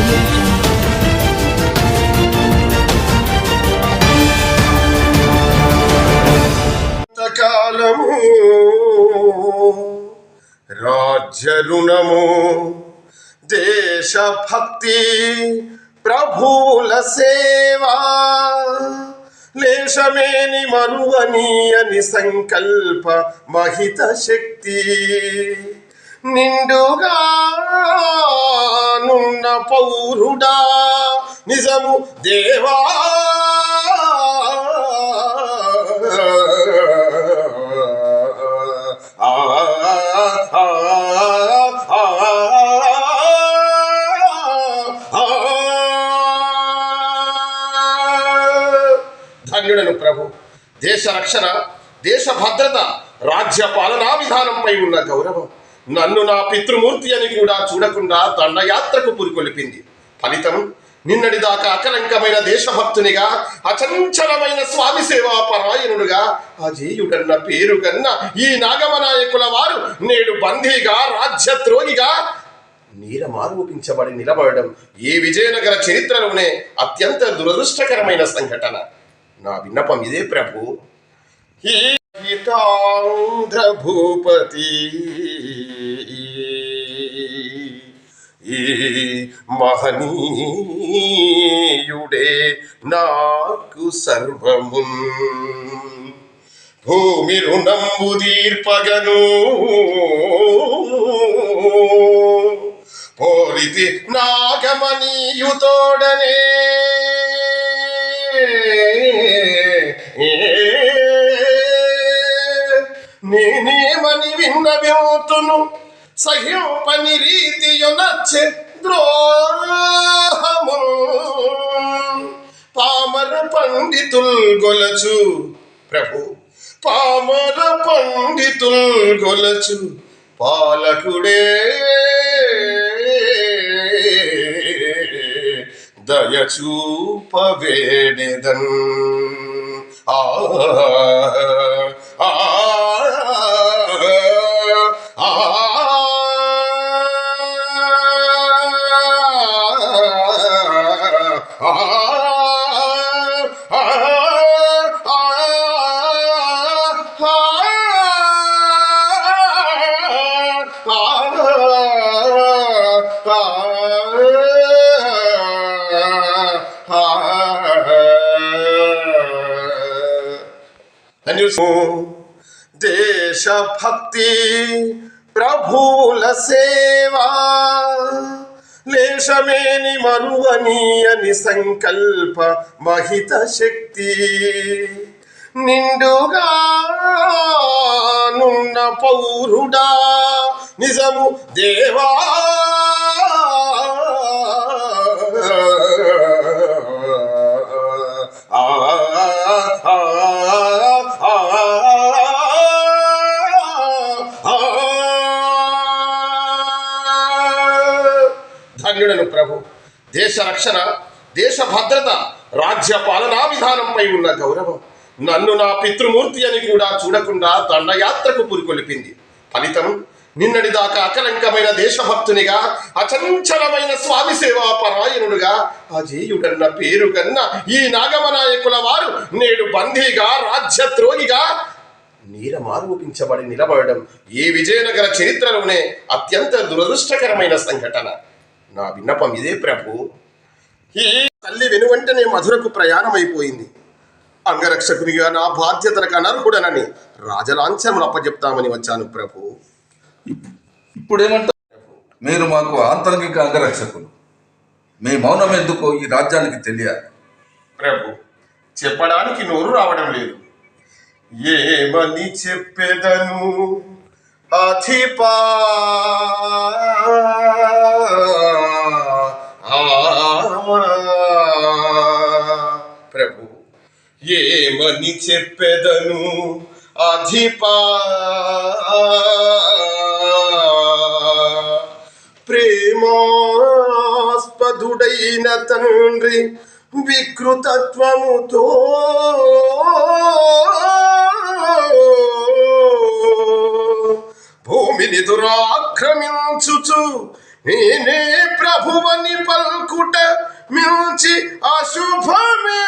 audio కాలము రాజ్య రుణము దేశభక్తి ప్రభువుల సేవా లేశమేని మరువనీయని సంకల్ప మహిత శక్తి నిండుగా పౌరుడా నిజము దేవా ధన్యుడను ప్రభు దేశ రక్షణ దేశ భద్రత రాజ్య పాలనా విధానంపై ఉన్న గౌరవం నన్ను నా పితృమూర్తి అని కూడా చూడకుండా దండయాత్రకు పురికొల్పింది. ఫలితం నిన్నటి దాకా అకలంకమైన దేశభక్తునిగా అచంచలమైన స్వామి సేవా పరాయణుడుగా అజేయుడన్న పేరు కన్నా ఈ నాగమనాయకుల వారు నేడు బందీగా రాజ్యద్రోహిగా నీలమారూపించబడి నిలబడడం ఏ విజయనగర చరిత్రలోనే అత్యంత దురదృష్టకరమైన సంఘటన. నా విన్నపం ఇదే ప్రభు. ఈ భూపతి ఈ మహనీయుడే నాకు సర్వము భూమి రుణంబు తీర్పగను పోలితి నాగమనీయుతో విన్నవింతును సహ్యోపని రీతి నచ్చే ద్రోహము పామర పండితుల్ గొలచు ప్రభు. పామర పండితుల్ గొలచు పాలకుడే. దయచూపవేడెదన్ ఆ దేశభక్తి ప్రభువుల సేవా లేశమేని మరువనీయని సంకల్ప మహిత శక్తి. నిండుగా నున్న పౌరుడా నిజము దేవా ప్రభు. దేశ రక్షణ దేశ భద్రత రాజ్య పాలనా విధానంపై ఉన్న గౌరవం. నన్ను నా పితృమూర్తి అని కూడా చూడకుండా దండయాత్రకు పురికొల్పింది. ఫలితం నిన్నటి దాకా అకలంకమైన దేశభక్తునిగా అచంచలమైన స్వామి సేవా పరాయణుడుగా అజేయుడన్న పేరు కన్నా ఈ నాగమనాయకుల వారు నేడు బందీగా రాజ్యద్రోగిగా నీలమారూపించబడి నిలబడడం ఏ విజయనగర చరిత్రలోనే అత్యంత దురదృష్టకరమైన సంఘటన. నా విన్నపం ఇదే ప్రభు. ఈ తల్లి వెనువెంటనే మధురకు ప్రయాణమైపోయింది. అంగరక్షకునిగా నా బాధ్యతలకు అనర్హుడనని రాజలాంఛనం అప్పచెప్తామని వచ్చాను ప్రభు. ఇప్పుడేమంటారు మీరు మాకు ఆంతరంగిక అంగరక్షకులు. మీ మౌనం ఎందుకో ఈ రాజ్యానికి తెలియాలి. ప్రభు చెప్పడానికి నోరు రావడం లేదు. ఏమని చెప్పెదను? అధిపా ప్రభు ఏమని చెప్పెదను అధిపా. ప్రేమాస్పదుడైన తండ్రి వికృతత్వముతో భూమిని దురాక్రమించుచు నేనే ప్రభువని పల్కుట మించి అశుభమే.